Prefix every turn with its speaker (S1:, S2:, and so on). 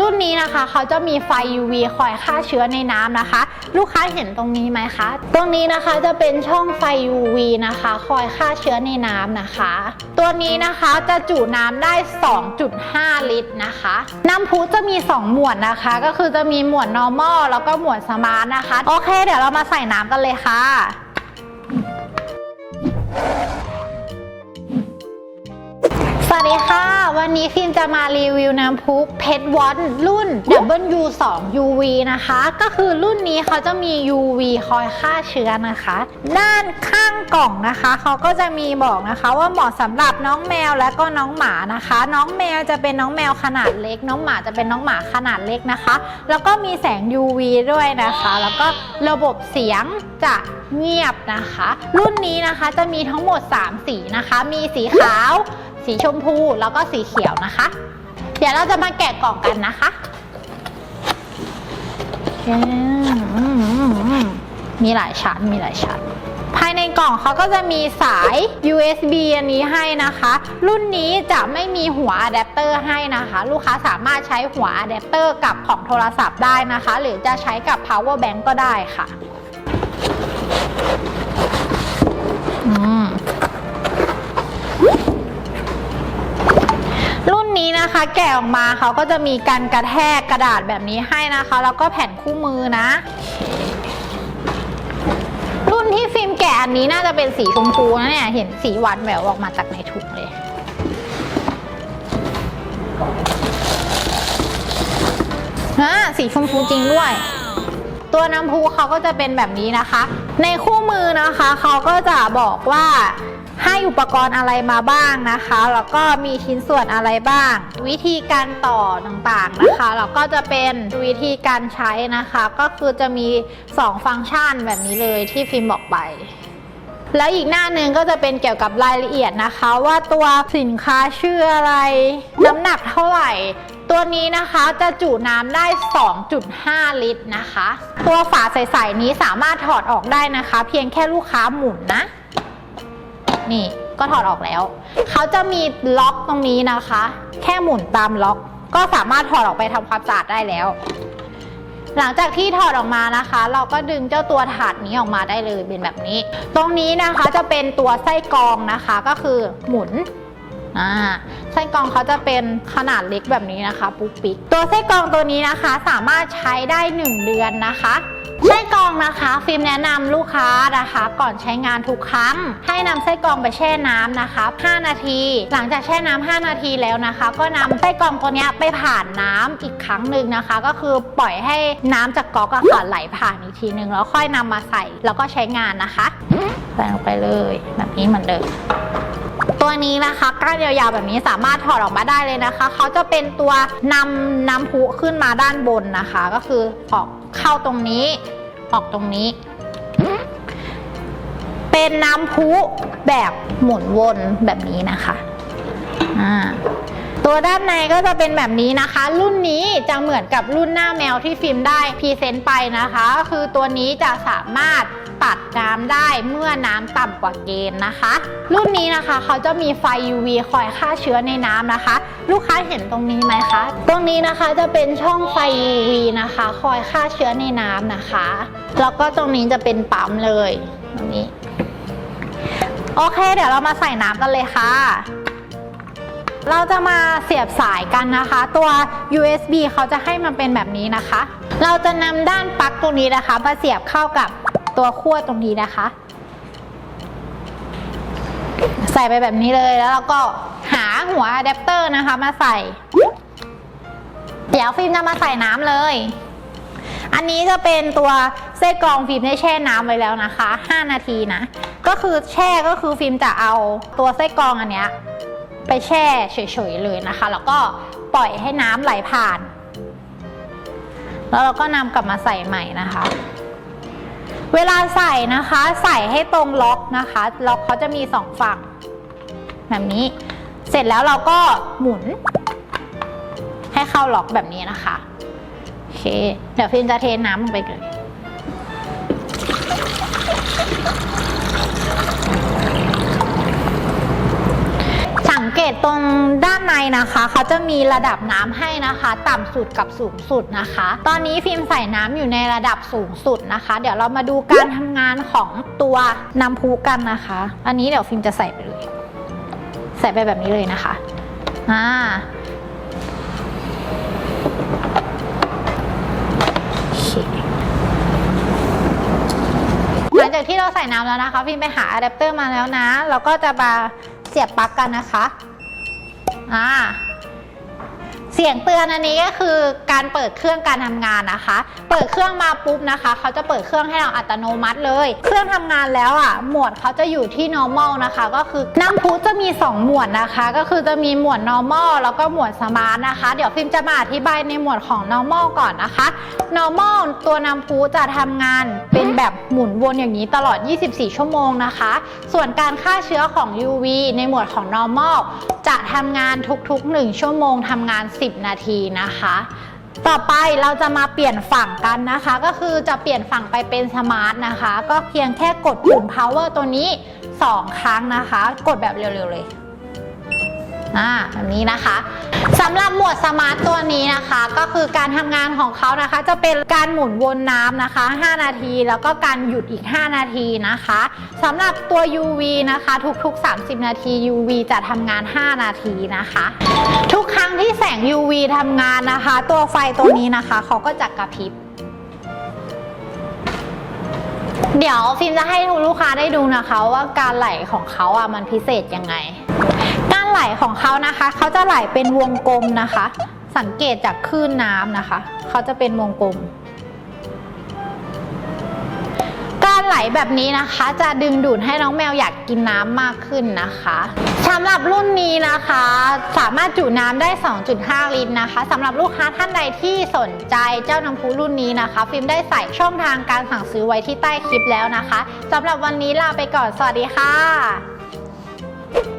S1: รุ่นนี้นะคะเขาจะมีไฟ UV คอยฆ่าเชื้อในน้ำนะคะ ลูกค้าเห็นตรงนี้ไหมคะ ตรงนี้นะคะจะเป็นช่องไฟ UV นะคะ คอยฆ่าเชื้อในน้ำนะคะ ตัวนี้นะคะจะจุน้ำได้ 2.5 ลิตรนะคะ น้ำพุจะมี 2 หมวดนะคะ ก็คือจะมีหมวด normal แล้วก็หมวด smart นะคะ โอเค เดี๋ยวเรามาใส่น้ำกันเลยค่ะ วันนี้ฟิล์มจะมารีวิวน้ำพุเพชรวอนรุ่น W2 UV นะคะ ก็คือรุ่นนี้เขาจะมี UV คอยฆ่าเชื้อนะคะ ด้านข้างกล่องนะคะ เขาก็จะมีบอกนะคะว่าเหมาะสำหรับน้องแมวและก็น้องหมานะคะ น้องแมวจะเป็นน้องแมวขนาดเล็ก น้องหมาจะเป็นน้องหมาขนาดเล็กนะคะ แล้วก็มีแสง UV ด้วยนะคะ แล้วก็ระบบเสียง จะเงียบนะคะ รุ่นนี้นะคะจะมีทั้งหมด 3 สีนะคะ มีสีขาว สีชมพูแล้วก็สีเขียวนะคะ เดี๋ยวเราจะมาแกะกล่องกันนะคะมมีหลายชั้นมีหลายชั้นภายในกล่องเขาก็จะมีสาย USB อันนี้ให้นะคะ รุ่นนี้จะไม่มีหัวอะแดปเตอร์ให้นะคะ ลูกค้าสามารถใช้หัวอะแดปเตอร์กับของโทรศัพท์ได้นะคะ หรือจะใช้กับ power bank ก็ได้ค่ะ รุ่นนี้นะคะแกะออกมาเขาก็จะมีการกระแทกกระดาษแบบนี้ให้นะคะ แล้วก็แผ่นคู่มือนะ รุ่นที่ฟิล์มแกะอันนี้น่าจะเป็นสีชมพูนะเนี่ย เห็นสีหวานแหววออกมาจากในถุงเลยอ่าสีชมพูจริงด้วย ตัวน้ำพุเขาก็จะเป็นแบบนี้นะคะ ในคู่มือนะคะเขาก็จะบอกว่าให้อุปกรณ์อะไรมาบ้างนะคะ แล้วก็มีชิ้นส่วนอะไรบ้าง วิธีการต่อต่างๆนะคะ แล้วก็จะเป็นวิธีการใช้นะคะ ก็คือจะมี 2 ฟังก์ชันแบบนี้เลยที่ฟิล์มบอกไป แล้วอีกหน้าหนึ่งก็จะเป็นเกี่ยวกับรายละเอียดนะคะ ว่าตัวสินค้าชื่ออะไร น้ำหนักเท่าไหร่ ตัวนี้นะคะจะจุน้ำได้ 2.5 ลิตรนะคะ ตัวฝาใสๆนี้สามารถถอดออกได้นะคะ เพียงแค่ลูกค้าหมุนนะ นี่ก็ถอดออกแล้ว เขาจะมีล็อกตรงนี้นะคะ แค่หมุนตามล็อก ก็สามารถถอดออกไปทำความสะอาดได้แล้ว หลังจากที่ถอดออกมานะคะ เราก็ดึงเจ้าตัวถาดนี้ออกมาได้เลยเป็นแบบนี้ ตรงนี้นะคะจะเป็นตัวไส้กรองนะคะก็คือหมุนอ่าไส้กรองเขาจะเป็นขนาดเล็กแบบนี้นะคะ ปุ๊กปิ๊กตัวไส้กรองตัวนี้นะคะสามารถใช้ได้ 1 เดือนนะคะ ไส้กรองนะคะฟิล์มแนะนำลูกค้านะคะ ก่อนใช้งานทุกครั้ง ให้นำไส้กรองไปแช่น้ำนะคะ 5 นาที หลังจากแช่น้ำ5นาทีแล้วนะคะ ก็นำไส้กรองตัวนี้ไปผ่านน้ำอีกครั้งหนึ่งนะคะ ก็คือปล่อยให้น้ำจากก๊อกอะค่ะไหลผ่านอีกทีหนึ่งแล้วค่อยนำมาใส่ แล้วก็ใช้งานนะคะใส่ลงไปเลยแบบนี้เหมือนเดิมตัวนี้นะคะก้านยาวๆแบบนี้สามารถถอดออกมาได้เลยนะคะ เขาจะเป็นตัวนำน้ำพุขึ้นมาด้านบนนะคะ ก็คือออก เข้าตรงนี้ ออกตรงนี้ เป็นน้ำพุแบบหมุนวนแบบนี้นะคะตัวด้านในก็จะเป็นแบบนี้นะคะ รุ่นนี้จะเหมือนกับรุ่นหน้าแมวที่ฟิล์มได้พรีเซนต์ไปนะคะ คือตัวนี้จะสามารถ ตัดน้ำได้เมื่อน้ำต่ำกว่าเกณฑ์นะคะ รุ่นนี้นะคะเขาจะมีไฟ UV คอยฆ่าเชื้อในน้ำนะคะ ลูกค้าเห็นตรงนี้ไหมคะ ตรงนี้นะคะจะเป็นช่องไฟ UV นะคะ คอยฆ่าเชื้อในน้ำนะคะ แล้วก็ตรงนี้จะเป็นปั๊มเลยตรงนี้โอเค เดี๋ยวเรามาใส่น้ำกันเลยค่ะ เราจะมาเสียบสายกันนะคะ ตัว USB เขาจะให้มันเป็นแบบนี้นะคะ เราจะนำด้านปลั๊กตรงนี้นะคะมาเสียบเข้ากับ ตัวขั้วตรงนี้นะคะ ใส่ไปแบบนี้เลยแล้วเราก็หาหัวอะแดปเตอร์นะคะมาใส่ เดี๋ยวฟิล์มจะมาใส่น้ำเลย อันนี้จะเป็นตัวเส้นกรองฟิล์มได้แช่น้ำไว้แล้วนะคะ 5 นาทีนะ ก็คือแช่ก็คือฟิล์มจะเอาตัวไส้นกรองอันเนี้ยไปแช่เฉยๆเลยนะคะ แล้วก็ปล่อยให้น้ำไหลผ่าน แล้วเราก็นำกลับมาใส่ใหม่นะคะ เวลาใส่นะคะใส่ให้ตรงล็อกนะคะ ล็อกเขาจะมีสองฝั่งแบบนี้ เสร็จแล้วเราก็หมุน ให้เข้าล็อกแบบนี้นะคะ โอเค เดี๋ยวพิมจะเทน้ำลงไปเลย นในนะคะเขาจะมีระดับน้ำให้นะคะ ต่ำสุดกับสูงสุดนะคะ ตอนนี้ฟิล์มใส่น้ำอยู่ในระดับสูงสุดนะคะ เดี๋ยวเรามาดูการทำงานของตัวน้ำพุกันนะคะ อันนี้เดี๋ยวฟิล์มจะใส่ไปเลย ใส่ไปแบบนี้เลยนะคะอ่าหลังจากที่เราใส่น้ำแล้วนะคะ ฟิล์มไปหาอะแดปเตอร์มาแล้วนะ เราก็จะมาเสียบปลั๊กกันนะคะ อ่า เสียงเตือนอันนี้ก็คือการเปิดเครื่องการทำงานนะคะ เปิดเครื่องมาปุ๊บนะคะ เขาจะเปิดเครื่องให้เราอัตโนมัติเลย เครื่องทำงานแล้วอะ หมวดเขาจะอยู่ที่ normal นะคะ ก็คือน้ำพุจะมี 2 หมวดนะคะ ก็คือจะมีหมวด normal แล้วก็หมวด smart นะคะ เดี๋ยวฟิล์มจะมาอธิบายในหมวดของ normal ก่อนนะคะ normal ตัวน้ำพุจะทำงานเป็นแบบหมุนวนอย่างนี้ตลอด 24 ชั่วโมงนะคะ ส่วนการฆ่าเชื้อของ UV ในหมวดของ normal จะทำงานทุกๆ 1 ชั่วโมงทำงาน10นาทีนะคะ ต่อไปเราจะมาเปลี่ยนฝั่งกันนะคะ ก็คือจะเปลี่ยนฝั่งไปเป็นสมาร์ทนะคะ ก็เพียงแค่กดปุ่ม power ตัวนี้ 2 ครั้งนะคะ กดแบบเร็วๆเลยอ่าแบบนี้นะคะ สำหรับหมวดสมาร์ตตัวนี้นะคะ ก็คือการทำงานของเขานะคะ จะเป็นการหมุนวนน้ำนะคะ 5 นาที แล้วก็การหยุดอีก 5 นาทีนะคะสำหรับตัว UV นะคะ ทุกๆ 30 นาที UV จะทำงาน 5 นาทีนะคะ ทุกครั้งที่แสง UV ทำงานนะคะ ตัวไฟตัวนี้นะคะเขาก็จะกระพริบ เดี๋ยวฟิล์มจะให้ลูกค้าได้ดูนะคะว่าการไหลของเขาอะมันพิเศษยังไง การไหลของเขานะคะเขาจะไหลเป็นวงกลมนะคะ สังเกตจากคลื่นน้ำนะคะเขาจะเป็นวงกลม ไหลแบบนี้นะคะ จะดึงดูดให้น้องแมวอยากกินน้ำมากขึ้นนะคะสำหรับรุ่นนี้นะคะ สามารถจุน้ำได้ 2.5 ลิตรนะคะสำหรับลูกค้าท่านใดที่สนใจเจ้าน้ำพุรุ่นนี้นะคะ ฟิล์มได้ใส่ช่องทางการสั่งซื้อไว้ที่ใต้คลิปแล้วนะคะสำหรับวันนี้ลาไปก่อนสวัสดีค่ะ